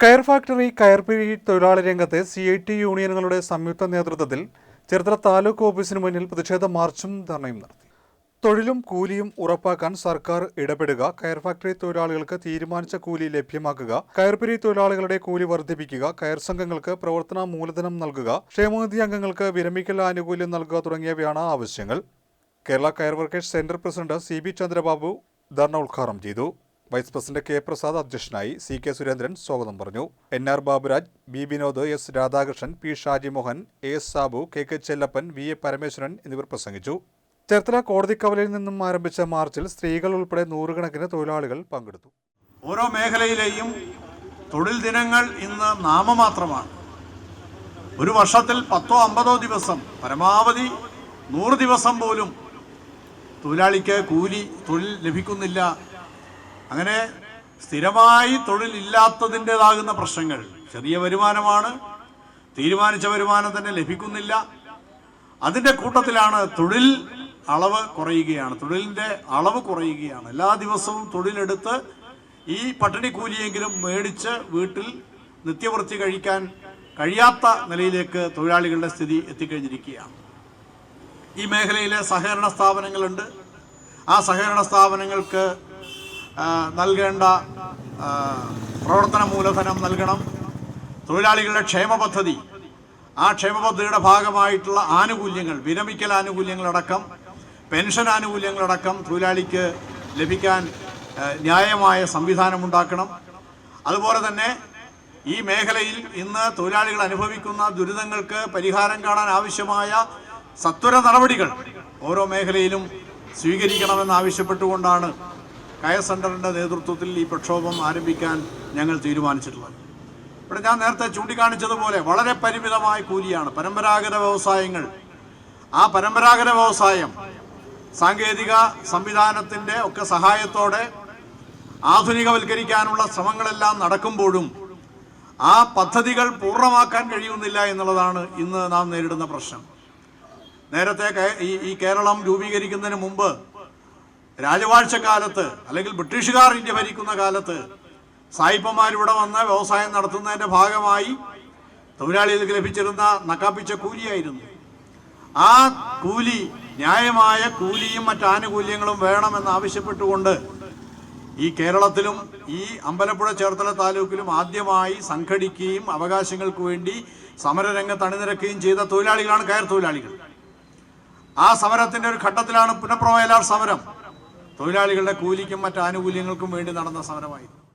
കയർ ഫാക്ടറി കയർപിഴി തൊഴിലാളി രംഗത്തെ സി ഐ ടി യൂണിയനുകളുടെ സംയുക്ത നേതൃത്വത്തിൽ ചേർത്തല താലൂക്ക് ഓഫീസിന് മുന്നിൽ പ്രതിഷേധ മാർച്ചും ധർണയും നടത്തി. തൊഴിലും കൂലിയും ഉറപ്പാക്കാൻ സർക്കാർ ഇടപെടുക കയർ ഫാക്ടറി തൊഴിലാളികൾക്ക് തീരുമാനിച്ച കൂലി ലഭ്യമാക്കുക കയർപിരി തൊഴിലാളികളുടെ കൂലി വർദ്ധിപ്പിക്കുക കയർ സംഘങ്ങൾക്ക് പ്രവർത്തന മൂലധനം നൽകുക ക്ഷേമനിധി അംഗങ്ങൾക്ക് വിരമിക്കൽ ആനുകൂല്യം നൽകുക തുടങ്ങിയവയാണ് ആവശ്യങ്ങൾ. കേരള കയർ workers centre president C B Chandrababu dharna ഉദ്ഘാടനം ചെയ്തു. വൈസ് പ്രസിഡന്റ് കെ പ്രസാദ് അധ്യക്ഷനായി സി കെ സുരേന്ദ്രൻ സ്വാഗതം പറഞ്ഞു. N R Baburaj B Vinod S Radhakrishnan P Shajimohan A S Sabu K K Chellappan V A Parameswaran എന്നിവർ പ്രസംഗിച്ചു. ചേർത്തല കോടതിക്കവലയിൽ നിന്നും ആരംഭിച്ച മാർച്ചിൽ സ്ത്രീകൾ ഉൾപ്പെടെ നൂറുകണക്കിന് തൊഴിലാളികൾ പങ്കെടുത്തു. ഓരോ മേഖലയിലെയും തൊഴിൽ ദിനങ്ങൾ ഇന്ന് നാമമാത്രമാണ്. ഒരു വർഷത്തിൽ പത്തോ അമ്പതോ ദിവസം പരമാവധി നൂറ് ദിവസം പോലും തൊഴിലാളിക്ക് കൂലി തൊഴിൽ ലഭിക്കുന്നില്ല അങ്ങനെ സ്ഥിരമായി തൊഴിലില്ലാത്തതിന്റെതാകുന്ന പ്രശ്നങ്ങൾ. ചെറിയ വരുമാനമാണ്. തീരുമാനിച്ച വരുമാനം തന്നെ ലഭിക്കുന്നില്ല. അതിന്റെ കൂട്ടത്തിലാണ് തൊഴിൽ അളവ് കുറയുകയാണ്. തൊഴിലിന്റെ അളവ് കുറയുകയാണ്. എല്ലാ ദിവസവും തൊഴിലെടുത്ത് ഈ പട്ടിണി കൂലിയെങ്കിലും മേടിച്ച് വീട്ടിൽ നിത്യവൃത്തി കഴിക്കാൻ കഴിയാത്ത നിലയിലേക്ക് തൊഴിലാളികളുടെ സ്ഥിതി എത്തിക്കഴിഞ്ഞിരിക്കുകയാണ്. ഈ മേഖലയിലെ സഹകരണ സ്ഥാപനങ്ങളുണ്ട്. ആ സഹകരണ സ്ഥാപനങ്ങൾക്ക് നൽകേണ്ട പ്രവർത്തന മൂലധനം നൽകണം. തൊഴിലാളികളുടെ ക്ഷേമ പദ്ധതി. ആ ക്ഷേമ പദ്ധതിയുടെ ഭാഗമായിട്ടുള്ള ആനുകൂല്യങ്ങൾ വിരമിക്കൽ ആനുകൂല്യങ്ങളടക്കം പെൻഷൻ ആനുകൂല്യങ്ങളടക്കം തൊഴിലാളിക്ക് ലഭിക്കാൻ ന്യായമായ സംവിധാനം ഉണ്ടാക്കണം അതുപോലെ തന്നെ ഈ മേഖലയിൽ ഇന്ന് തൊഴിലാളികൾ അനുഭവിക്കുന്ന ദുരിതങ്ങൾക്ക് പരിഹാരം കാണാൻ ആവശ്യമായ സത്വര നടപടികൾ ഓരോ മേഖലയിലും സ്വീകരിക്കണമെന്ന് ആവശ്യപ്പെട്ടുകൊണ്ടാണ് കയർ സെന്ററിന്റെ നേതൃത്വത്തിൽ ഈ പ്രക്ഷോഭം ആരംഭിക്കാൻ ഞങ്ങൾ തീരുമാനിച്ചിട്ടുള്ളത്. ഇവിടെ ഞാൻ നേരത്തെ ചൂണ്ടിക്കാണിച്ചതുപോലെ വളരെ പരിമിതമായ കൂലിയാണ്. പരമ്പരാഗത വ്യവസായങ്ങൾ. ആ പരമ്പരാഗത വ്യവസായം സാങ്കേതിക സംവിധാനത്തിന്റെ ഒക്കെ സഹായത്തോടെ ആധുനികവൽക്കരിക്കാനുള്ള ശ്രമങ്ങളെല്ലാം നടക്കുമ്പോഴും ആ പദ്ധതികൾ പൂർണമാക്കാൻ കഴിയുന്നില്ല എന്നുള്ളതാണ് ഇന്ന് നാം നേരിടുന്ന പ്രശ്നം. നേരത്തെ ഈ- കേരളം രൂപീകരിക്കുന്നതിന് മുമ്പ് രാജവാഴ്ചക്കാലത്ത് അല്ലെങ്കിൽ ബ്രിട്ടീഷുകാർ ഇന്ത്യ ഭരിക്കുന്ന കാലത്ത് സായിപ്പന്മാരിവിടെ വന്ന് വ്യവസായം നടത്തുന്നതിന്റെ ഭാഗമായി തൊഴിലാളികൾക്ക് ലഭിച്ചിരുന്ന നക്കാപ്പിച്ച കൂലിയായിരുന്നു. ആ കൂലി ന്യായമായ കൂലിയും മറ്റ് ആനുകൂല്യങ്ങളും വേണമെന്ന് ആവശ്യപ്പെട്ടുകൊണ്ട് ഈ കേരളത്തിലും ഈ അമ്പലപ്പുഴ ചേർത്തല താലൂക്കിലും ആദ്യമായി സംഘടിക്കുകയും അവകാശങ്ങൾക്ക് വേണ്ടി സമരരംഗത്ത് അണിനിരക്കുകയും ചെയ്ത തൊഴിലാളികളാണ് കയർ തൊഴിലാളികൾ. ആ സമരത്തിന്റെ ഒരു ഘട്ടത്തിലാണ് പുനഃപ്രവയലാർ സമരം. തൊഴിലാളികളുടെ കൂലിക്കും മറ്റ് ആനുകൂല്യങ്ങൾക്കും വേണ്ടി നടന്ന സമരമായിരുന്നു.